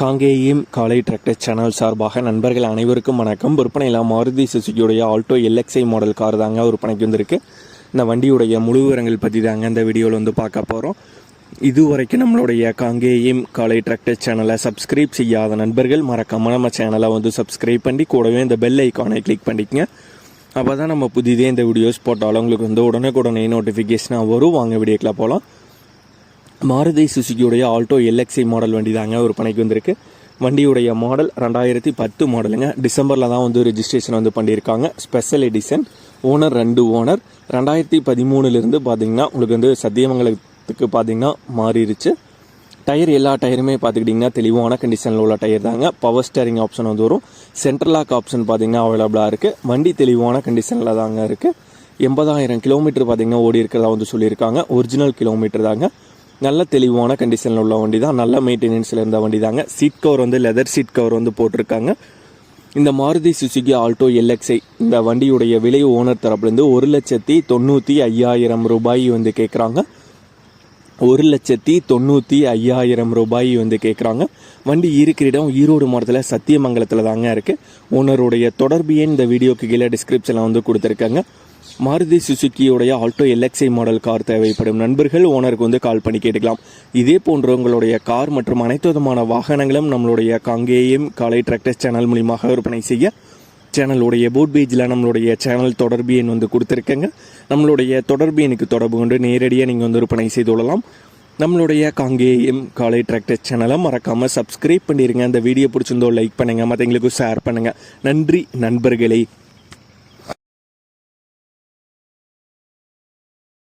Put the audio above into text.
காங்கேயம் காலை tractor channel சார்பாக நண்பர்கள் அனைவருக்கும் வணக்கம். விற்பனையில் மாருதி சுசுக்கியுடைய ஆல்டோ எல்எக்ஸ்ஐ மாடல் கார் தாங்க விற்பனைக்கு வந்திருக்கு. இந்த வண்டியுடைய முழு விவரங்கள் பற்றி தாங்க இந்த வீடியோவில் வந்து பார்க்க போகிறோம் இதுவரைக்கும் நம்மளுடைய காங்கேயம் காலை டிராக்டர் சேனலை சப்ஸ்கிரைப் செய்யாத நண்பர்கள் மறக்காமல் நம்ம சேனலை வந்து சப்ஸ்கிரைப் பண்ணி கூடவே இந்த பெல் ஐக்கானை கிளிக் பண்ணிக்கங்க. அப்போ தான் நம்ம புதிதே இந்த வீடியோஸ் போட்டாலும் உங்களுக்கு வந்து உடனுக்குடனே நோட்டிஃபிகேஷனாக வரும். வாங்க வீடியோக்கில் போகலாம் மாருதி சுசுக்கியுடைய ஆல்டோ எல்எக்ஸி மாடல் வண்டி தாங்க பணிக்கு வந்திருக்கு. வண்டியுடைய மாடல் ரெண்டாயிரத்தி பத்து மாடலுங்க டிசம்பரில் தான் வந்து ரிஜிஸ்ட்ரேஷன் வந்து பண்ணியிருக்காங்க. ஸ்பெஷல் எடிஷன் ஓனர் ரெண்டு ஓனர் ரெண்டாயிரத்தி பதிமூணுலேருந்து பார்த்தீங்கன்னா உங்களுக்கு வந்து சத்தியமங்கலத்துக்கு பார்த்தீங்கன்னா மாறிடுச்சு டயர் எல்லா டயருமே பார்த்துக்கிட்டிங்கன்னா தெளிவான கண்டிஷனில் உள்ள டயர் தாங்க. பவர் ஸ்டேரிங் ஆப்ஷன் வந்து வரும். சென்ட்ரல் லாக் ஆப்ஷன் பார்த்தீங்கன்னா அவைலபிளாக இருக்குது வண்டி தெளிவான கண்டிஷனில் தாங்க இருக்குது எண்பதாயிரம் கிலோமீட்டர் பார்த்தீங்கன்னா ஓடி இருக்கிறதா வந்து சொல்லியிருக்காங்க. ஒரிஜினல் கிலோமீட்டர் தாங்க. நல்ல தெளிவான கண்டிஷனில் உள்ள வண்டி தான் நல்ல மெயின்டெனன்ஸில் இருந்த வண்டி தாங்க சீட் கவர் வந்து லெதர் சீட் கவர் வந்து போட்டிருக்காங்க. இந்த மாருதி சுசுகி ஆல்டோ எல்எக்ஸ்ஐ இந்த வண்டியுடைய விலை ஓனர் தரப்புலேருந்து ஒரு லட்சத்தி தொண்ணூற்றி ஐயாயிரம் ரூபாய் வந்து கேட்குறாங்க ஒரு லட்சத்தி தொண்ணூற்றி ஐயாயிரம் ரூபாய் வந்து கேட்குறாங்க வண்டி இருக்கிற இடம் ஈரோடு மாவட்டத்தில் சத்தியமங்கலத்தில் தாங்க இருக்குது ஓனருடைய தொடர்பு எண் இந்த வீடியோக்கு கீழே டிஸ்கிரிப்ஷனில் வந்து கொடுத்துருக்காங்க. மாருதி சுசுக்கியுடைய ஆல்டோ எல்எக்ஸ்ஐ மாடல் கார் தேவைப்படும் நண்பர்கள் ஓனருக்கு வந்து கால் பண்ணி கேட்டுக்கலாம். இதே போன்ற உங்களுடைய கார் மற்றும் அனைத்து விதமான வாகனங்களும் நம்மளுடைய காங்கேயம் காலை டிராக்டர்ஸ் சேனல் மூலியமாக விற்பனை செய்ய சேனலுடைய போட் பேஜில் நம்மளுடைய சேனல் தொடர்பு எண் வந்து கொடுத்துருக்கேங்க. நம்மளுடைய தொடர்பு எண்ணுக்கு தொடர்பு கொண்டு நேரடியாக நீங்கள் வந்து விற்பனை செய்து கொள்ளலாம். நம்மளுடைய காங்கேயம் காலை டிராக்டர் சேனலை மறக்காமல் சப்ஸ்கிரைப் பண்ணிடுங்க அந்த வீடியோ பிடிச்சிருந்தோ லைக் பண்ணுங்கள் மற்றவங்களுக்கும் ஷேர் பண்ணுங்கள் நன்றி நண்பர்களே.